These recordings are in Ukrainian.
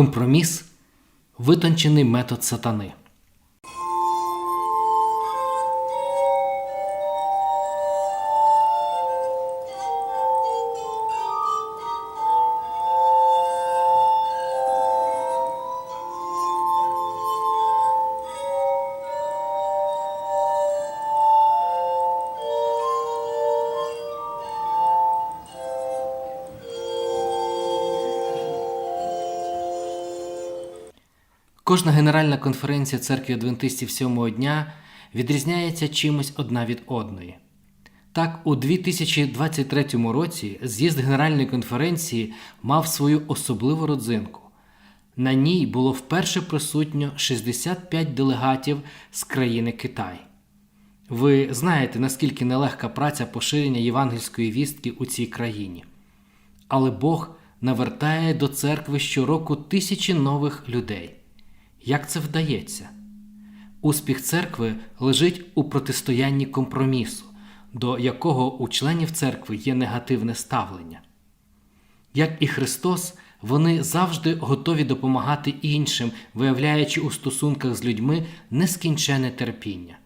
Компроміс витончений метод сатани. Кожна генеральна конференція церкви адвентистів сьомого дня відрізняється чимось одна від одної. Так, у 2023 році з'їзд Генеральної конференції мав свою особливу родзинку. На ній було вперше присутньо 65 делегатів з країни Китай. Ви знаєте, наскільки нелегка праця поширення євангельської вістки у цій країні. Але Бог навертає до церкви щороку тисячі нових людей. Як це вдається? Успіх церкви лежить у протистоянні компромісу, до якого у членів церкви є негативне ставлення. Як і Христос, вони завжди готові допомагати іншим, виявляючи у стосунках з людьми нескінчене терпіння.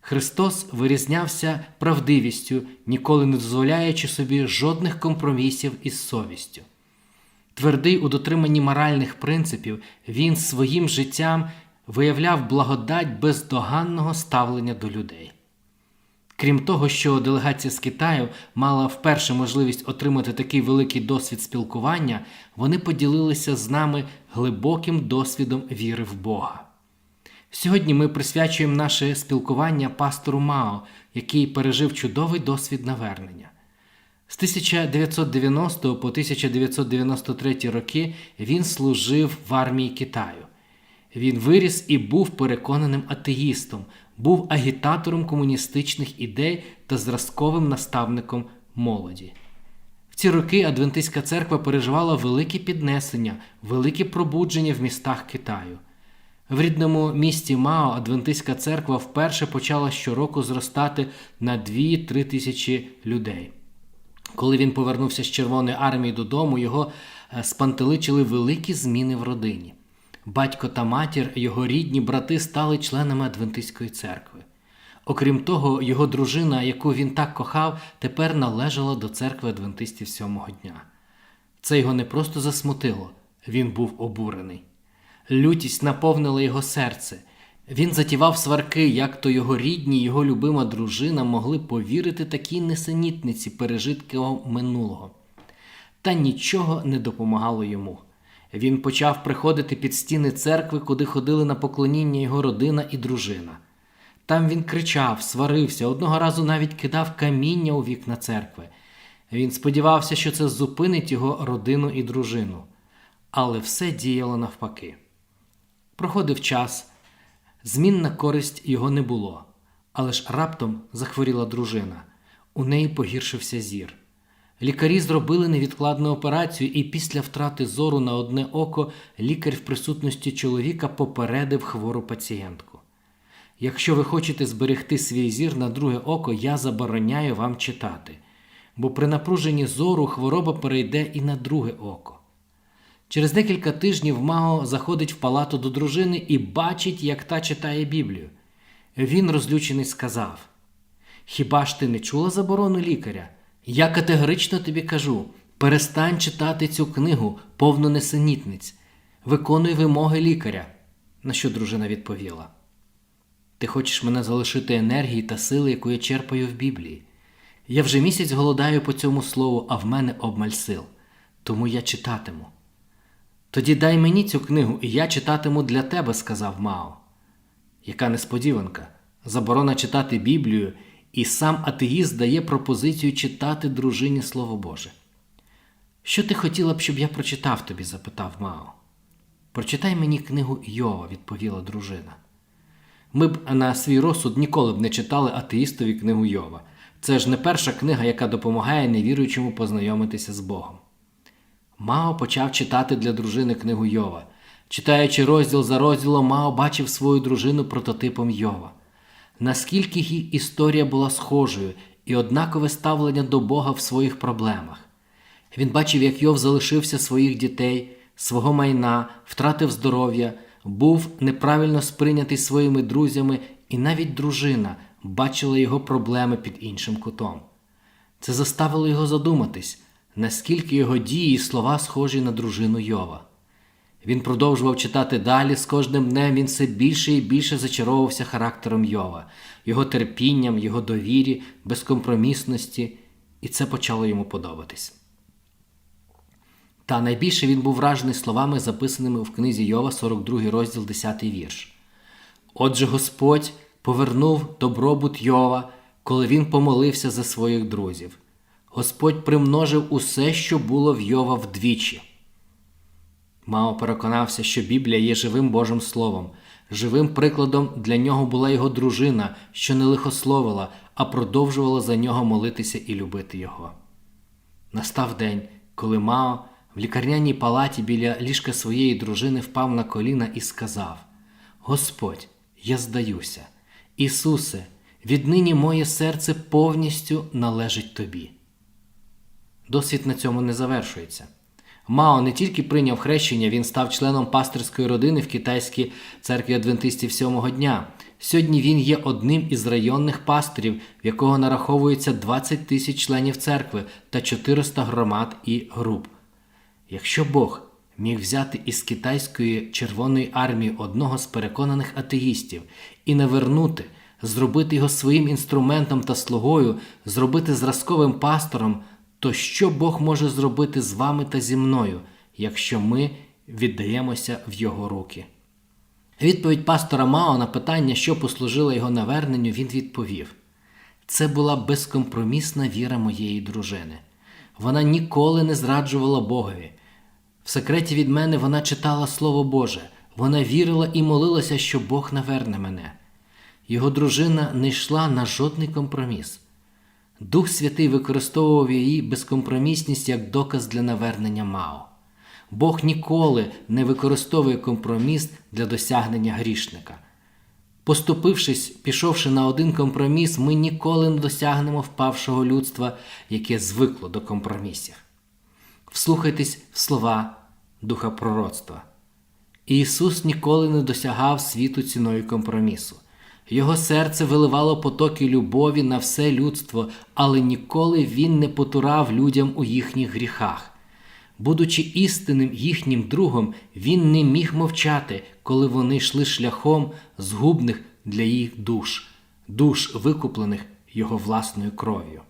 Христос вирізнявся правдивістю, ніколи не дозволяючи собі жодних компромісів із совістю. Твердий у дотриманні моральних принципів, він своїм життям виявляв благодать бездоганного ставлення до людей. Крім того, що делегація з Китаю мала вперше можливість отримати такий великий досвід спілкування, вони поділилися з нами глибоким досвідом віри в Бога. Сьогодні ми присвячуємо наше спілкування пастору Мао, який пережив чудовий досвід навернення. З 1990 по 1993 роки він служив в армії Китаю. Він виріс і був переконаним атеїстом, був агітатором комуністичних ідей та зразковим наставником молоді. В ці роки Адвентистська церква переживала великі піднесення, великі пробудження в містах Китаю. В рідному місті Мао Адвентистська церква вперше почала щороку зростати на 2-3 тисячі людей. Коли він повернувся з Червоної армії додому, його е, спантеличили великі зміни в родині. Батько та матір, його рідні брати стали членами Адвентистської церкви. Окрім того, його дружина, яку він так кохав, тепер належала до церкви адвентистів сьомого дня. Це його не просто засмутило, він був обурений. Лютість наповнила його серце. Він затівав сварки, як то його рідні, його любима дружина могли повірити такій несенітниці пережитків минулого. Та нічого не допомагало йому. Він почав приходити під стіни церкви, куди ходили на поклоніння його родина і дружина. Там він кричав, сварився, одного разу навіть кидав каміння у вікна церкви. Він сподівався, що це зупинить його родину і дружину. Але все діяло навпаки. Проходив час. Змін на користь його не було, але ж раптом захворіла дружина. У неї погіршився зір. Лікарі зробили невідкладну операцію, і після втрати зору на одне око лікар в присутності чоловіка попередив хвору пацієнтку. Якщо ви хочете зберегти свій зір на друге око, я забороняю вам читати, бо при напруженні зору хвороба перейде і на друге око. Через декілька тижнів Мао заходить в палату до дружини і бачить, як та читає Біблію. Він, розлючений, сказав: Хіба ж ти не чула заборону лікаря? Я категорично тобі кажу: перестань читати цю книгу, повну несенітниць, виконуй вимоги лікаря. На що дружина відповіла: Ти хочеш мене залишити енергії та сили, яку я черпаю в Біблії. Я вже місяць голодаю по цьому слову, а в мене обмаль сил, тому я читатиму. Тоді дай мені цю книгу, і я читатиму для тебе, сказав Мао. Яка несподіванка, заборона читати Біблію, і сам атеїст дає пропозицію читати дружині Слово Боже. Що ти хотіла б, щоб я прочитав тобі? запитав Мао. Прочитай мені книгу Йова, відповіла дружина. Ми б на свій розсуд ніколи б не читали атеїстові книгу Йова. Це ж не перша книга, яка допомагає невіруючому познайомитися з Богом. Мао почав читати для дружини книгу Йова. Читаючи розділ за розділом, Мао бачив свою дружину прототипом Йова. Наскільки її історія була схожою і однакове ставлення до Бога в своїх проблемах. Він бачив, як Йов залишився своїх дітей, свого майна, втратив здоров'я, був неправильно сприйнятий своїми друзями, і навіть дружина бачила його проблеми під іншим кутом. Це заставило його задуматись, наскільки його дії і слова схожі на дружину Йова. Він продовжував читати далі, з кожним днем він все більше і більше зачаровувався характером Йова, його терпінням, його довірі, безкомпромісності, і це почало йому подобатись. Та найбільше він був вражений словами, записаними в книзі Йова, 42 розділ, 10 вірш. Отже, Господь повернув добробут Йова, коли він помолився за своїх друзів. Господь примножив усе, що було в Йова вдвічі. Мао переконався, що Біблія є живим Божим Словом. Живим прикладом для нього була його дружина, що не лихословила, а продовжувала за нього молитися і любити його. Настав день, коли Мао в лікарняній палаті біля ліжка своєї дружини впав на коліна і сказав: Господь, я здаюся, Ісусе, віднині моє серце повністю належить Тобі. Досвід на цьому не завершується. Мао не тільки прийняв хрещення, він став членом пастирської родини в китайській церкві адвентистів сьомого дня. Сьогодні він є одним із районних пасторів, в якого нараховується 20 тисяч членів церкви та 400 громад і груп. Якщо Бог міг взяти із китайської Червоної армії одного з переконаних атеїстів і навернути, зробити його своїм інструментом та слугою, зробити зразковим пастором, то що Бог може зробити з вами та зі мною, якщо ми віддаємося в Його руки? Відповідь пастора Мао на питання, що послужило його наверненню, він відповів: це була безкомпромісна віра моєї дружини. Вона ніколи не зраджувала Богові. В секреті від мене вона читала Слово Боже, вона вірила і молилася, що Бог наверне мене. Його дружина не йшла на жодний компроміс. Дух Святий використовував її безкомпромісність як доказ для навернення Мао. Бог ніколи не використовує компроміс для досягнення грішника. Поступившись, пішовши на один компроміс, ми ніколи не досягнемо впавшого людства, яке звикло до компромісів. Вслухайтесь в слова духа пророцтва. Ісус ніколи не досягав світу ціною компромісу. Його серце виливало потоки любові на все людство, але ніколи він не потурав людям у їхніх гріхах. Будучи істинним їхнім другом, він не міг мовчати, коли вони йшли шляхом згубних для їх душ, душ, викуплених його власною кров'ю.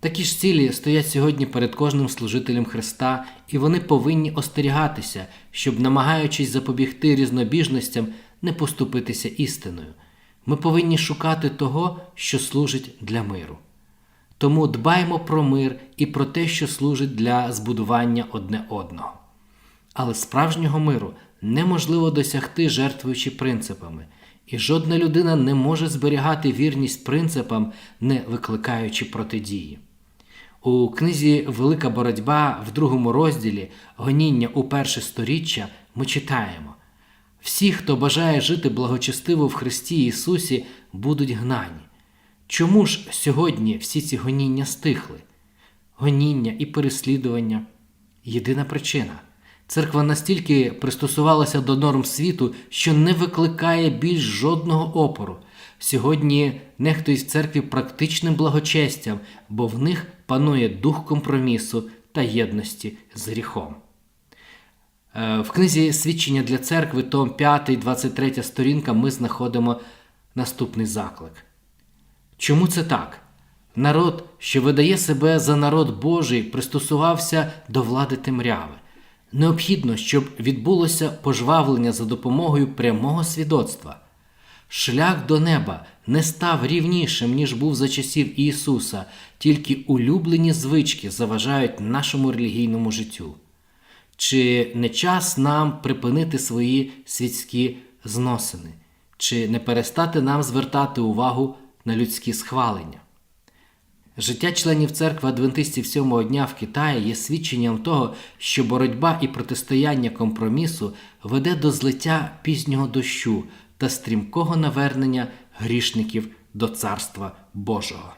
Такі ж цілі стоять сьогодні перед кожним служителем Христа, і вони повинні остерігатися, щоб, намагаючись запобігти різнобіжностям, не поступитися істиною. Ми повинні шукати того, що служить для миру. Тому дбаймо про мир і про те, що служить для збудування одне одного. Але справжнього миру неможливо досягти, жертвуючи принципами, і жодна людина не може зберігати вірність принципам, не викликаючи протидії. У книзі Велика боротьба в другому розділі Гоніння у перше сторіччя ми читаємо: всі, хто бажає жити благочестиво в Христі Ісусі, будуть гнані. Чому ж сьогодні всі ці гоніння стихли? Гоніння і переслідування єдина причина. Церква настільки пристосувалася до норм світу, що не викликає більш жодного опору. Сьогодні нехтують в церкві практичним благочестям, бо в них панує дух компромісу та єдності з гріхом. Е, в книзі Свідчення для церкви, том 5, 23 сторінка, ми знаходимо наступний заклик. Чому це так? Народ, що видає себе за народ Божий, пристосувався до влади темряви. Необхідно, щоб відбулося пожвавлення за допомогою прямого свідоцтва. Шлях до неба не став рівнішим, ніж був за часів Ісуса, тільки улюблені звички заважають нашому релігійному життю. Чи не час нам припинити свої світські зносини, чи не перестати нам звертати увагу на людські схвалення? Життя членів церкви адвентистів сьомого дня в Китаї є свідченням того, що боротьба і протистояння компромісу веде до злиття пізнього дощу та стрімкого навернення грішників до Царства Божого.